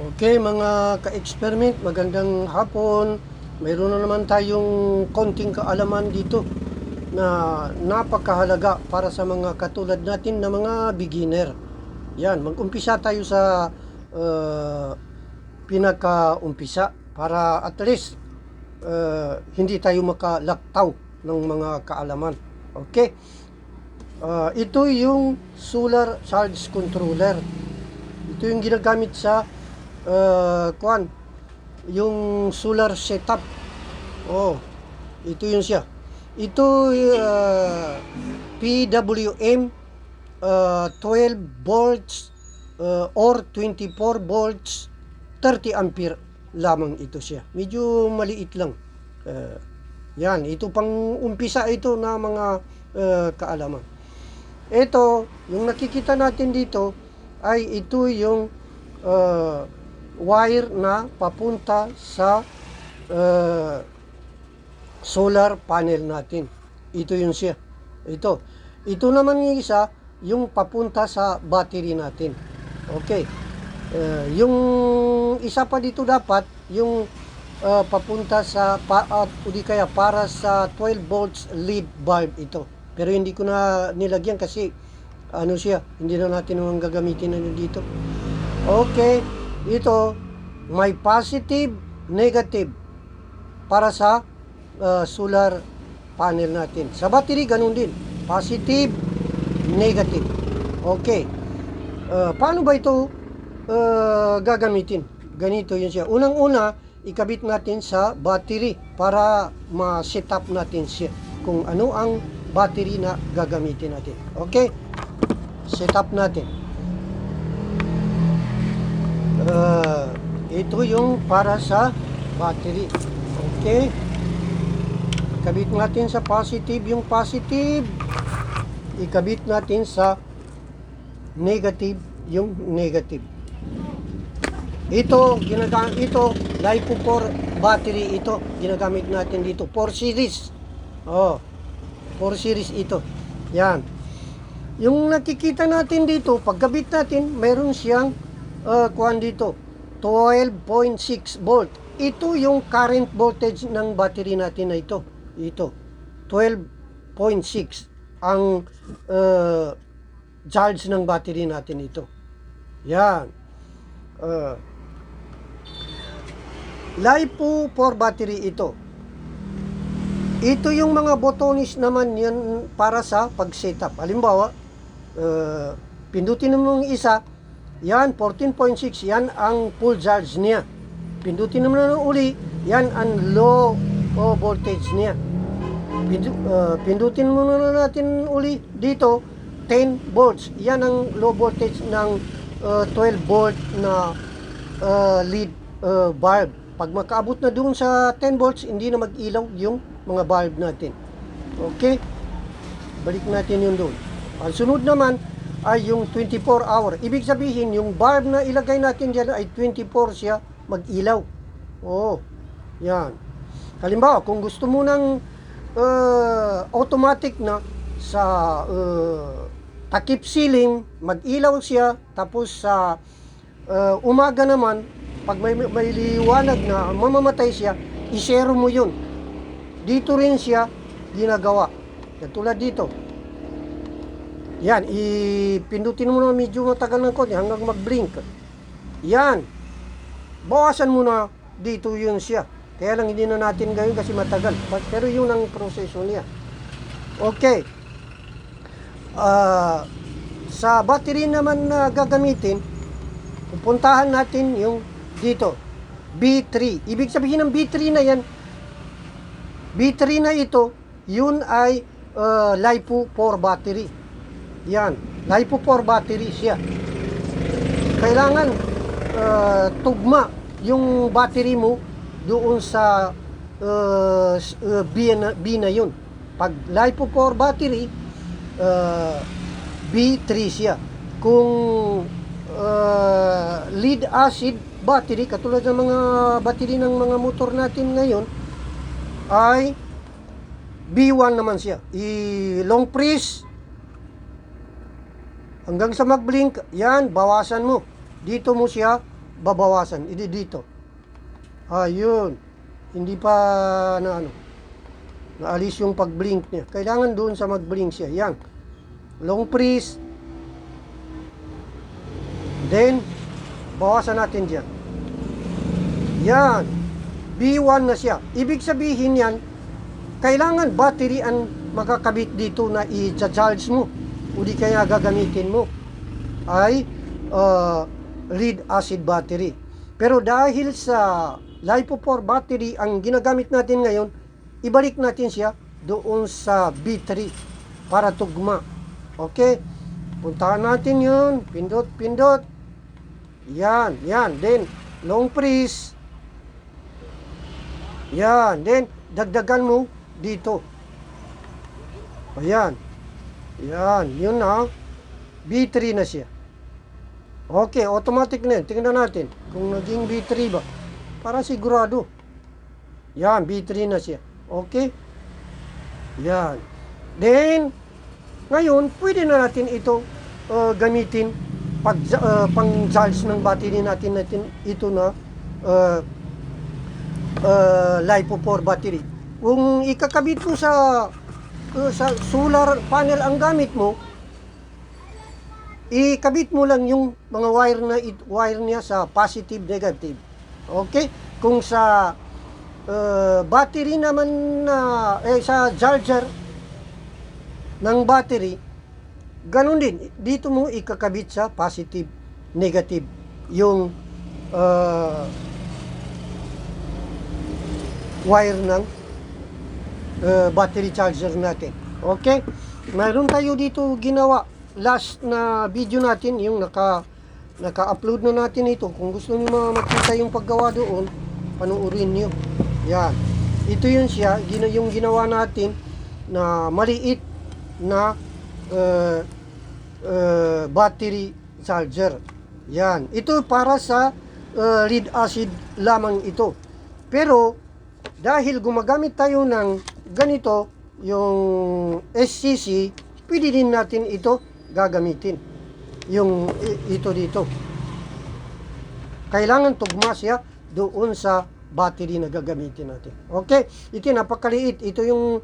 Okay, mga ka-experiment, magandang hapon. Mayroon na naman tayong konting kaalaman dito na napakahalaga para sa mga katulad natin na mga beginner. Yan, mag-umpisa tayo sa uh, pinaka-umpisa para at least uh, hindi tayo makalaktaw ng mga kaalaman. Okay? Uh, ito yung solar charge controller. Ito yung ginagamit sa uh, kuan yung solar setup. Oh, ito yun siya. Ito uh, PWM uh, 12 volts uh, or 24 volts 30 ampere lamang ito siya. Medyo maliit lang. Uh, yan, ito pang umpisa ito na mga uh, kaalaman. Ito, yung nakikita natin dito ay ito yung uh, wire na papunta sa uh, solar panel natin. Ito yun siya. Ito. Ito naman yung isa, yung papunta sa battery natin. Okay. Uh, yung isa pa dito dapat, yung uh, papunta sa, pa, uh, kaya para sa 12 volts lead bulb ito. Pero hindi ko na nilagyan kasi ano siya, hindi na natin naman gagamitin na dito. Okay, ito may positive, negative para sa uh, solar panel natin. Sa battery ganun din, positive, negative. Okay. Uh, paano ba ito uh, gagamitin? Ganito yun siya. Unang-una, ikabit natin sa battery para ma-set up natin siya kung ano ang battery na gagamitin natin. Okay? Set up natin. Uh, ito yung para sa battery. Okay? Ikabit natin sa positive yung positive. Ikabit natin sa negative yung negative. Ito, ginagamit ito, LiPo 4 battery ito, ginagamit natin dito. 4 series. Oh, 4 series ito. Yan. Yung nakikita natin dito, pagkabit natin, meron siyang uh, kuhan dito, 12.6 volt. Ito yung current voltage ng battery natin na ito. Ito, 12.6 ang uh, charge ng battery natin ito. Yan. Uh, LiPo 4 battery ito. Ito yung mga botonis naman yan para sa pag-setup. Halimbawa, uh, pindutin mo yung isa, yan 14.6, yan ang full charge niya. Pindutin naman ng uli, yan ang low oh, voltage niya. Pindu, uh, pindutin muna na natin uli dito, 10 volts. Yan ang low voltage ng uh, 12 volt na uh, lead uh, bulb. Pag makaabot na doon sa 10 volts, hindi na mag-ilaw yung mga bulb natin. Okay? Balik natin yun doon. Ang sunod naman ay yung 24 hour. Ibig sabihin, yung bulb na ilagay natin dyan ay 24 siya mag-ilaw. Oo. Yan. Halimbawa, kung gusto mo ng uh, automatic na sa uh, takip ceiling, mag-ilaw siya, tapos sa uh, umaga naman, pag may, may liwanag na mamamatay siya, isero mo yun. Dito rin siya ginagawa. Katulad dito. Yan, ipindutin mo na medyo matagal ng konti hanggang mag-blink. Yan. Bawasan mo na dito yun siya. Kaya lang hindi na natin gawin kasi matagal. Pero yun ang proseso niya. Okay. Uh, sa battery naman na gagamitin, pupuntahan natin yung dito. B3. Ibig sabihin ng B3 na yan, B3 na ito, yun ay uh, LiPo 4 battery. Yan. LiPo 4 battery siya. Kailangan uh, tugma yung battery mo doon sa uh, uh, B, na, B na yun. Pag LiPo 4 battery, uh, B3 siya. Kung uh, lead acid battery, katulad ng mga battery ng mga motor natin ngayon, ay B1 naman siya. I long press hanggang sa mag-blink, yan, bawasan mo. Dito mo siya babawasan. Hindi dito. Ayun. Hindi pa na ano. Naalis yung pag-blink niya. Kailangan doon sa mag-blink siya. Yan. Long press. Then, bawasan natin dyan. Yan. B1 na siya. Ibig sabihin yan, kailangan battery ang makakabit dito na i-charge mo o di kaya gagamitin mo ay uh, lead acid battery. Pero dahil sa LiPo4 battery ang ginagamit natin ngayon, ibalik natin siya doon sa B3 para tugma. Okay? Puntahan natin yun. Pindot, pindot. Yan, yan. Then, long press. Yan. Then, dagdagan mo dito. Ayan. Yan. Yun na. B3 na siya. Okay, automatic na yun. Tingnan natin kung naging B3 ba. Para sigurado. Yan, B3 na siya. Okay? Yan. Then, ngayon, pwede na natin ito uh, gamitin pag uh, pang-charge ng battery natin natin ito na uh, uh, LiPo4 battery. Kung ikakabit mo sa uh, sa solar panel ang gamit mo, ikabit mo lang yung mga wire na wire niya sa positive negative. Okay? Kung sa uh, battery naman na eh sa charger ng battery, ganun din. Dito mo ikakabit sa positive negative yung uh, wire ng uh, battery charger natin. Okay? Mayroon tayo dito ginawa last na video natin yung naka naka-upload na natin ito. Kung gusto niyo makita yung paggawa doon, panuorin niyo. Yan. Ito yun siya, gina, yung ginawa natin na maliit na uh, uh, battery charger. Yan. Ito para sa uh, lead acid lamang ito. Pero dahil gumagamit tayo ng ganito, yung SCC, pwede din natin ito gagamitin. Yung ito dito. Kailangan tugma siya doon sa battery na gagamitin natin. Okay? Ito napakaliit. Ito yung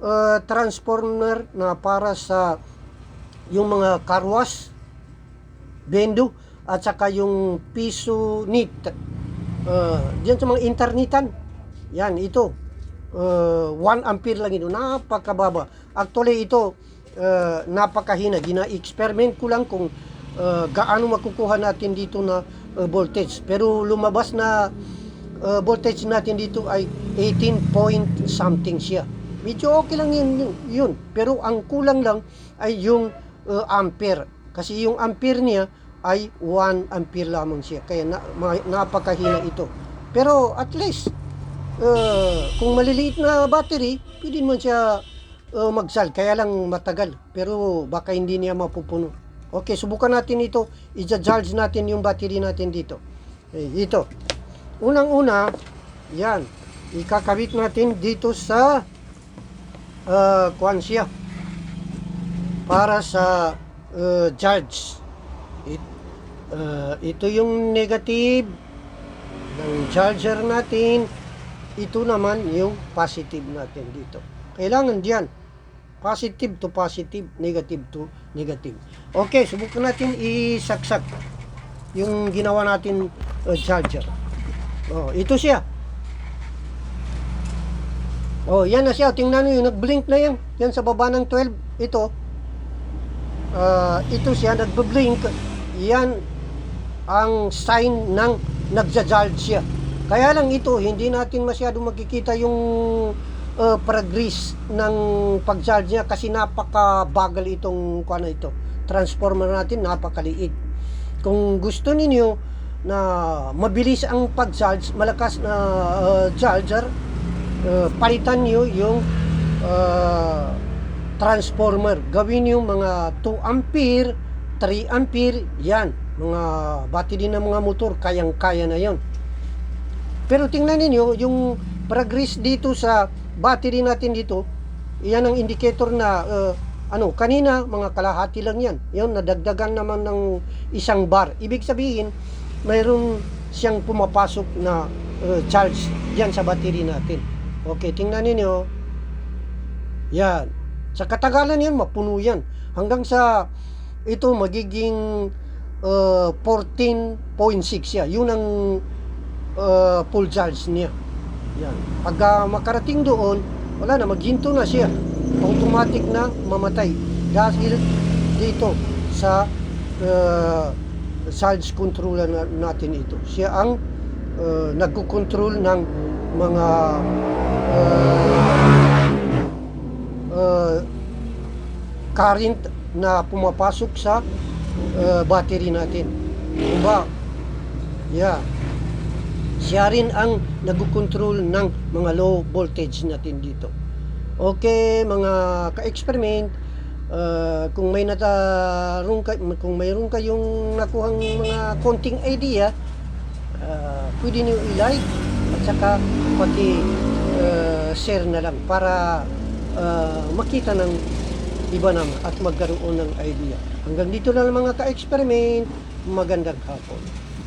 uh, transformer na para sa yung mga car wash, bendo, at saka yung piso nit. Uh, diyan sa mga internetan. Yan, ito. Uh, 1 ampere lang ito. Napakababa. Actually, ito, uh, napakahina. Gina-experiment ko lang kung uh, gaano makukuha natin dito na uh, voltage. Pero lumabas na uh, voltage natin dito ay 18 point something siya. Medyo okay lang yun, yun. Pero ang kulang lang ay yung uh, ampere. Kasi yung ampere niya ay 1 ampere lamang siya. Kaya na, ma- napakahina ito. Pero at least, uh, kung maliliit na battery, pwede mo siya uh, magsal. Kaya lang matagal. Pero baka hindi niya mapupuno. Okay, subukan natin ito. I-charge natin yung battery natin dito. Eh, ito. Unang-una, yan. Ikakabit natin dito sa uh, kuwan siya. Para sa uh, charge. It, uh, ito yung negative ng charger natin. Ito naman yung positive natin dito. Kailangan diyan. Positive to positive, negative to negative. Okay, subukan natin isaksak yung ginawa natin uh, charger. Oh, ito siya. Oh, yan na siya. Tingnan niyo, nag-blink na yan. Yan sa baba ng 12. Ito. Ah, ito siya, nagbe-blink. Yan ang sign ng nagja-charge siya. Kaya lang ito, hindi natin masyado makikita yung uh, progress ng pag-charge niya kasi napakabagal itong kuano ito. Transformer natin napakaliit. Kung gusto ninyo na mabilis ang pag-charge, malakas na uh, charger, uh, palitan niyo yung uh, transformer. Gawin yung mga 2 ampere, 3 ampere, yan. Mga battery ng mga motor, kayang-kaya na yon. Pero tingnan ninyo, yung progress dito sa battery natin dito, yan ang indicator na, uh, ano, kanina, mga kalahati lang yan. Yun, nadagdagan naman ng isang bar. Ibig sabihin, mayroon siyang pumapasok na uh, charge diyan sa battery natin. Okay, tingnan niyo. Yan. Sa katagalan yan, mapuno yan. Hanggang sa ito magiging uh, 14.6 siya. Yun ang uh, full charge niya. Yan. Pagka makarating doon, wala na, maghinto na siya. Automatic na mamatay. Dahil dito sa uh, charge controller na- natin ito. Siya ang uh, nagkukontrol ng mga uh, uh, current na pumapasok sa uh, battery natin. Diba? Yeah. Siya rin ang nagkukontrol ng mga low voltage natin dito. Okay, mga ka-experiment, uh, kung may natarong kay, kung mayroon kayong nakuhang mga konting idea, uh, pwede niyo i-like at saka pati uh, share na lang para uh, makita ng iba naman at magkaroon ng idea. Hanggang dito na lang mga ka-experiment. Magandang hapon.